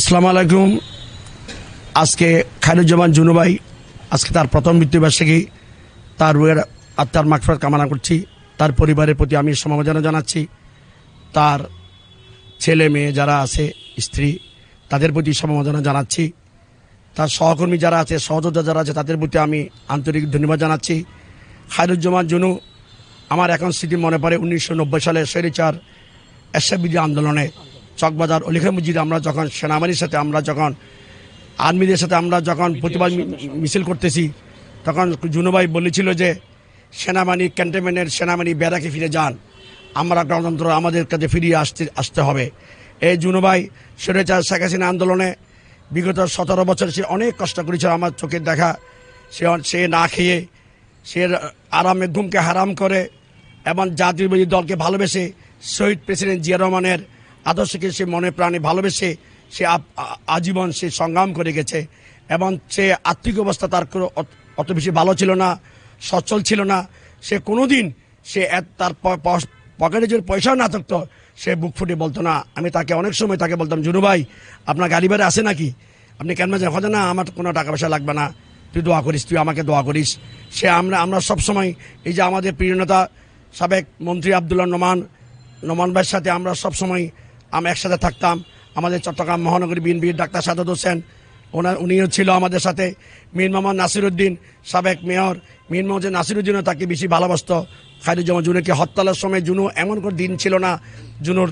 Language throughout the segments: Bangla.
আসসালামু আলাইকুম। আজকে খায়রুজ্জামান জুনুভাই আজকে তার প্রথম মৃত্যুবার্ষিকী তার রুয়ের আত্মার মাগফিরাত কামনা করছি। তার পরিবারের প্রতি আমি সমবেদনা জানাচ্ছি। তার ছেলে মেয়ে যারা আছে, স্ত্রী, তাদের প্রতি সমবেদনা জানাচ্ছি। তার সহকর্মী যারা আছে, সহযোদ্ধা যারা আছে, তাদের প্রতি আমি আন্তরিক ধন্যবাদ জানাচ্ছি। খায়রুজ্জামান জুনু, আমার এখন স্মৃতি মনে পড়ে উনিশশো নব্বই সালে শৈরিচার এসএবিডি আন্দোলনে চকবাজার অলিখা মসজিদে আমরা যখন সেনাবাহিনীর সাথে আমরা যখন আর্মিদের সাথে আমরা যখন প্রতিবাদ মিছিল করতেছি তখন জুনুভাই বলেছিল যে সেনাবাহিনী ক্যান্টনমেন্টের সেনাবাহিনী ব্যারাকে ফিরে যান। আমরা গণতন্ত্র আমাদের কাছে ফিরিয়ে আসতে আসতে হবে। এই জুনুভাই স্বৈরাচার শেখ হাসিনা আন্দোলনে বিগত সতেরো বছর সে অনেক কষ্ট করেছিল আমার চোখের দেখা। সে সে না খেয়ে সে আরামে ঘুমকে হারাম করে এবং জাতীয়বাদী দলকে ভালোবেসে শহীদ প্রেসিডেন্ট জিয়া রহমানের আদর্শকে সে মনে প্রাণে ভালোবেসে সে আজীবন সে সংগ্রাম করে গেছে এবং সে আর্থিক অবস্থা তার কোনো অত- বেশি ভালো ছিল না, সচ্ছল ছিল না। সে কোনোদিন সে তার পকেটে যদি পয়সাও না থাকতো, সে বুক ফুটে বলতো না। আমি তাকে অনেক সময় তাকে বলতাম, জুনু ভাই, আপনার গাড়ি ভাড়া আছে নাকি? আপনি কেন মাঝে হয়তো না, আমার কোনো টাকা পয়সা লাগবে না। তুই দোয়া করিস, তুই আমাকে দোয়া করিস। সে আমরা আমরা সবসময় এই যে আমাদের প্রিয় নেতা সাবেক মন্ত্রী আবদুল্লাহ নোমান নোমান ভাইয়ের সাথে আমরা সবসময় আমরা একসাথে থাকতাম। আমাদের চট্টগ্রাম মহানগরী বিএনপির ডাক্তার সাদত হোসেন, ওনার, উনিও ছিল আমাদের সাথে। মীর মোহাম্মদ নাসিরুদ্দিন সাবেক মেয়র। মীর মোহাম্মদ নাসিরুদ্দিনও তাকে বেশি ভালোবাসত। খায়রুজ্জামান জুনুকে হরতালের সময় জুনু এমন কোনো দিন ছিল না, জুনুর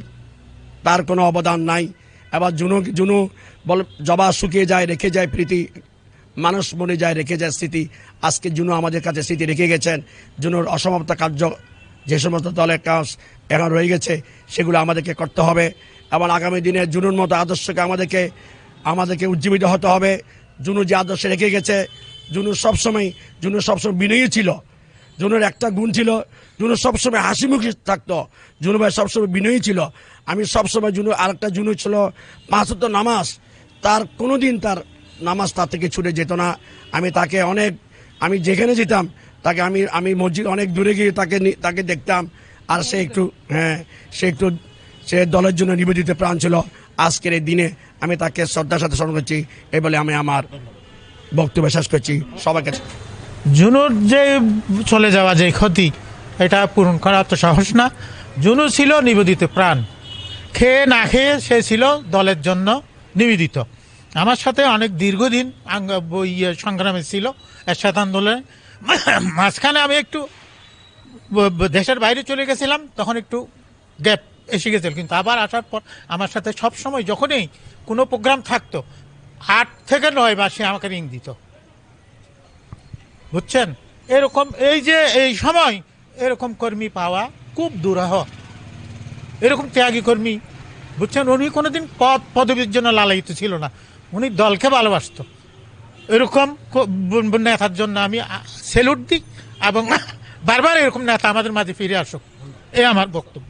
তার কোনো অবদান নাই। এবার জুনু জুনু বল, জবা শুকিয়ে যায়, রেখে যায় প্রীতি, মানুষ মনে যায়, রেখে যায় স্মৃতি। আজকে জুনু আমাদের কাছে স্মৃতি রেখে গেছেন। জুনুর অসমাপ্ত কার্য যে সমস্ত দলের কাজ এখন রয়ে গেছে, সেগুলো আমাদেরকে করতে হবে। এবং আগামী দিনে জুনুর মতো আদর্শকে আমাদেরকে আমাদেরকে উজ্জীবিত হতে হবে। জুনু যে আদর্শ রেখে গেছে, জুনু সবসময় জুনু সবসময় বিনয়ী ছিল। জুনুর একটা গুণ ছিল, জুনু সবসময় হাসি মুখে থাকতো। জুনু ভাই সবসময় বিনয়ী ছিল। আমি সবসময় জুনু, আরেকটা জুনু ছিল, পাঁচত্ব নামাজ। তার কোনোদিন তার নামাজ তার থেকে ছুটে যেত না। আমি তাকে অনেক, আমি যেখানে যেতাম তাকে আমি আমি মসজিদ অনেক দূরে গিয়ে তাকে তাকে দেখতাম। আর সে একটু হ্যাঁ সে একটু, সে দলের জন্য নিবেদিত প্রাণ ছিল। আজকের এই দিনে আমি তাকে শ্রদ্ধার সাথে স্মরণ করছি। এই বলে আমি আমার বক্তব্য শেষ করছি। সবাইকে জুনুর যে চলে যাওয়া যে ক্ষতি, এটা পূরণ করা তো সহজ না। জুনু ছিল নিবেদিত প্রাণ। খেয়ে না খেয়ে সে ছিল দলের জন্য নিবেদিত। আমার সাথে অনেক দীর্ঘদিন ইয়ে সংগ্রামে ছিল, এরশাদ আন্দোলনে। মাঝখানে আমি একটু দেশের বাইরে চলে গেছিলাম, তখন একটু গ্যাপ এসে গেছিল। কিন্তু আবার আসার পর আমার সাথে সব সময় যখনই কোনো প্রোগ্রাম থাকতো, আট থেকে নয় মাসে আমাকে রিং দিত। বুঝছেন? এরকম এই যে এই সময় এরকম কর্মী পাওয়া খুব দুরাহ। এরকম ত্যাগী কর্মী, বুঝছেন? উনি কোনোদিন পদ পদবীর জন্য লালায়িত ছিল না। উনি দলকে ভালোবাসতো। এরকম নেতার জন্য আমি সেলুট দিই এবং বারবার এরকম নেতা আমাদের মাঝে ফিরে আসুক। এ আমার বক্তব্য।